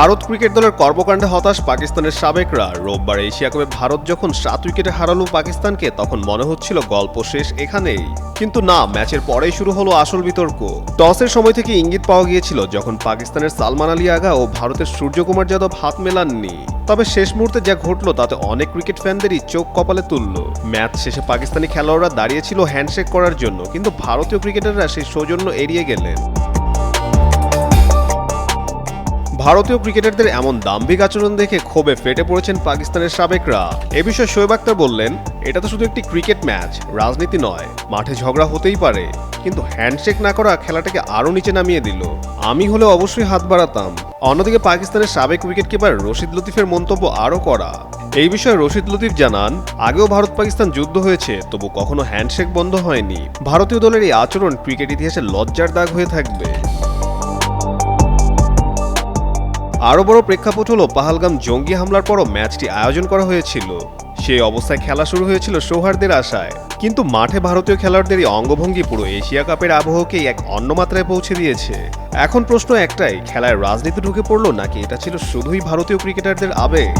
Bharat cricket দলের কর্মকাণ্ডে হতাশ পাকিস্তানের সাবেকরা। রোববার এশিয়া কাপে ভারত যখন সাত উইকেটে হারালো পাকিস্তানকে, তখন মনে হচ্ছিল গল্প শেষ এখানেই। কিন্তু না, ম্যাচের পরেই শুরু হলো আসল বিতর্ক। টসের সময় থেকে ইঙ্গিত পাওয়া গিয়েছিল যখন পাকিস্তানের সালমান আলী আগা ও ভারতের সূর্যকুমার যাদব হাত মেলাননি। তবে শেষ মুহূর্তে যা ঘটলো, তাতে অনেক ক্রিকেট ফ্যানদেরই চোখ কপালে তুলল। ম্যাচ শেষে পাকিস্তানি খেলোয়াড়রা দাঁড়িয়েছিল হ্যান্ডশেক করার জন্য, কিন্তু ভারতীয় ক্রিকেটাররা সেই সৌজন্য এড়িয়ে গেলেন। ভারতীয় ক্রিকেটারদের এমন দাম্ভিক আচরণ দেখে ক্ষোভে ফেটে পড়েছেন পাকিস্তানের সাবেকরা। এ বিষয়ে শোয়েব আক্তার বললেন, এটা তো শুধু একটি ক্রিকেট ম্যাচ, রাজনীতি নয়, মাঠে ঝগড়া হতেই পারে। কিন্তু হ্যান্ডশেক না করা খেলাটাকে আরও নিচে নামিয়ে দিল। আমি হলে অবশ্যই হাত বাড়াতাম। অন্যদিকে পাকিস্তানের সাবেক উইকেট কিপার রশিদ লতিফের মন্তব্য আরও করা এই বিষয়ে রশিদ লতিফ জানান, আগেও ভারত পাকিস্তান যুদ্ধ হয়েছে, তবু কখনো হ্যান্ডশেক বন্ধ হয়নি। ভারতীয় দলের এই আচরণ ক্রিকেট ইতিহাসে লজ্জার দাগ হয়ে থাকবে। আরও বড় প্রেক্ষাপট হলো পাহালগাম জঙ্গি হামলার পরও ম্যাচটি আয়োজন করা হয়েছিল। সেই অবস্থায় খেলা শুরু হয়েছিল সৌহার্দের আশায়। কিন্তু মাঠে ভারতীয় খেলোয়াড়দের এই অঙ্গভঙ্গি পুরো এশিয়া কাপের আবহকেই এক অন্য মাত্রায় পৌঁছে দিয়েছে। এখন প্রশ্ন একটাই, খেলায় রাজনীতি ঢুকে পড়ল নাকি এটা ছিল শুধুই ভারতীয় ক্রিকেটারদের আবেগ?